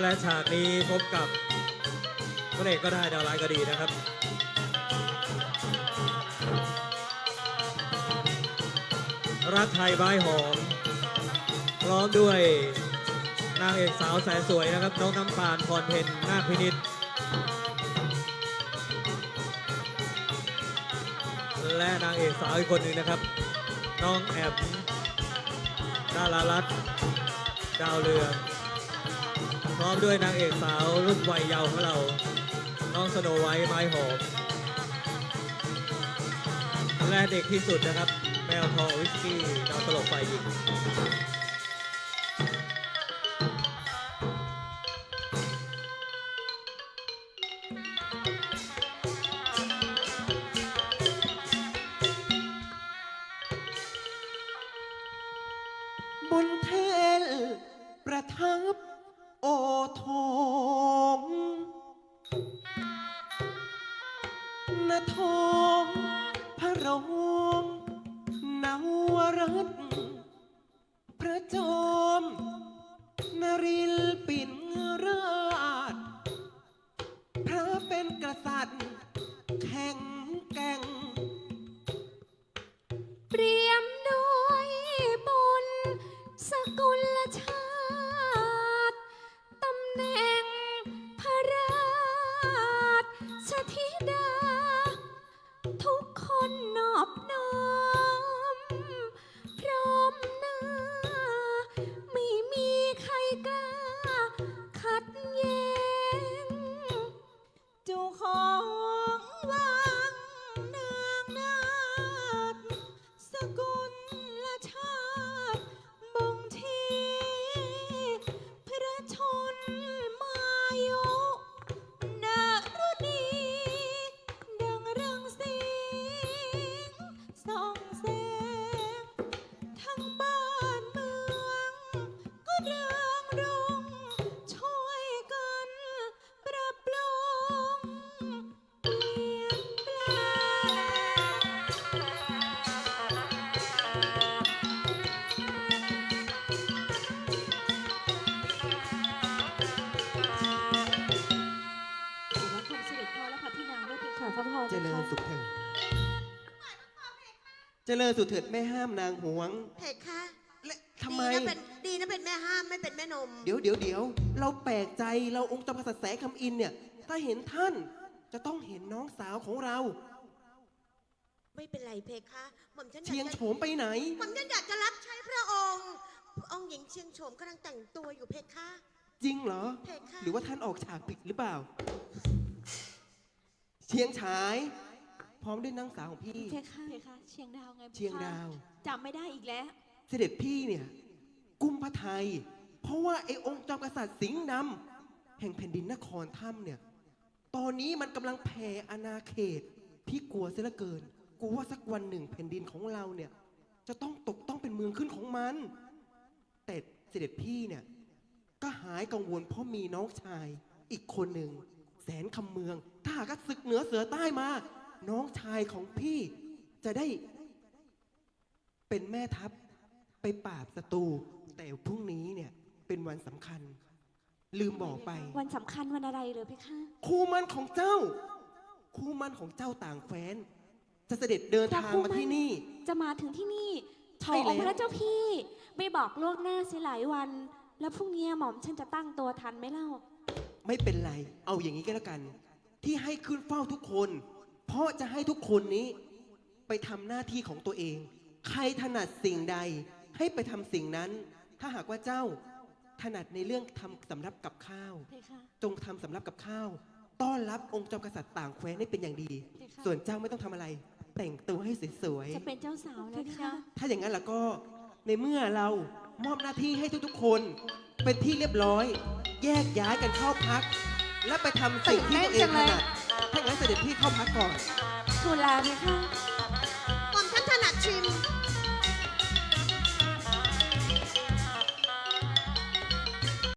และฉากนี้พบกับพระเอกก็ได้ดาวร้ายก็ดีนะครับรักไทยบ้ายหอม พร้อมด้วยนางเอกสาวแสนสวยนะครับน้องน้ำตาลพรเพนนาคพินิษและนางเอกสาวอีกคนหนึ่งนะครับ น้องแอบดารารัตดาวเรือง ร้อมด้วยนางเอกสาวรุ่นวัยเยาว์ของเรา น้องสโนไวท์ไม้หอม และเด็กที่สุดนะครับ แมวทองวิสกี้ดาวตลกไฟหญิง รัตน์พระจอมนรินปิ่นราช พระเป็นกษัตริย์ แข่งแกร่ง เปรียมด้วยบุญสกุลชาติตำแหน่ง สุขเถิดเจริญสุขเถิดไม่ห้ามนางหวง เพคะและทำไม ดีนะเป็นดีนะเป็นแม่ห้ามไม่เป็นแม่นม เดี๋ยวเดี๋ยวเดี๋ยวเราแปลกใจเราองค์จอมกษัตริย์แสงคำอินเนี่ย ถ้าเห็นท่านจะต้องเห็นน้องสาวของเรา ไม่เป็นไรเพคะหม่อมฉันอเชียงยากโฉจะมไปไหนหม่อมฉันอยากจะรับใช้พระองค์พระองค์หญิงเชียงโฉมกำลังแต่งตัวอยู่เพคะ จริงเหรอ เพคะ หรือว่าท่านออกฉากผิดหรือเปล่า เชียงฉาย พร้อมด้วยนางสาวของพี่ เพคะเพคะเชียงดาวไงเชียงดาว จำไม่ได้อีกแล้ว เสด็จพี่เนี่ยกุมพระไทย เพราะว่าไอ้องค์จอมกษัตริย์สิงห์ดำแห่งแผ่นดินนครถ้ำเนี่ย ตอนนี้มันกำลังแผ่อาณาเขต พี่กลัวเสียเหลือเกินกลัวว่าสักวันหนึ่งแผ่นดินของเราเนี่ย จะต้องตกต้องเป็นเมืองขึ้นของมัน แต่เสด็จพี่เนี่ยก็หายกังวลเพราะมีน้องชายอีกคนหนึ่งแสนคำเมือง ถ้าหากว่าศึกเหนือเสือใต้มา น้องชายของพี่จะได้เป็นแม่ทัพไปปราบศัตรูแต่พรุ่งนี้เนี่ยเป็นวันสำคัญ ลืมบอกไป วันสำคัญวันอะไรเลยเพคะคู่มั่นของเจ้า คู่มั่นของเจ้าต่างแคว้น จะเสด็จเดินทางมาที่นี่ จะมาถึงที่นี่ใช่โถองค์แล้วพระเจ้าพี่ ไม่บอกล่วงหน้าเสียหลายวัน แล้วพรุ่งนี้หม่อมฉันจะตั้งตัวทันไหมเล่า ไม่เป็นไร เอาอย่างนี้ก็แล้วกัน ที่ให้ขึ้นเฝ้าทุกคน เพราะจะให้ทุกคนนี้ไปทำหน้าที่ของตัวเอง ใครถนัดสิ่งใดให้ไปทำสิ่งนั้น ถ้าหากว่าเจ้าถนัดในเรื่องทำสำรับกับข้าว เพคะจงทำสำรับกับข้าว ต้อนรับองค์จอมกษัตริย์ต่างแคว้นให้เป็นอย่างดี เพคะส่วนเจ้าไม่ต้องทำอะไร แต่งตัวให้สวยจะเป็นเจ้าสาวแล้วเพคะ ๆ ถ้าอย่างนั้นแล้วก็ในเมื่อเรามอบหน้าที่ให้ทุกๆ คน เป็นที่เรียบร้อย แยกย้ายกันเข้าพัก และไปทำสิ่งที่ตัวเองถนัด ถ้างั้นเสด็จพี่เข้าพักก่อน ทูลลาเพคะ หม่อมฉันถนัดชิม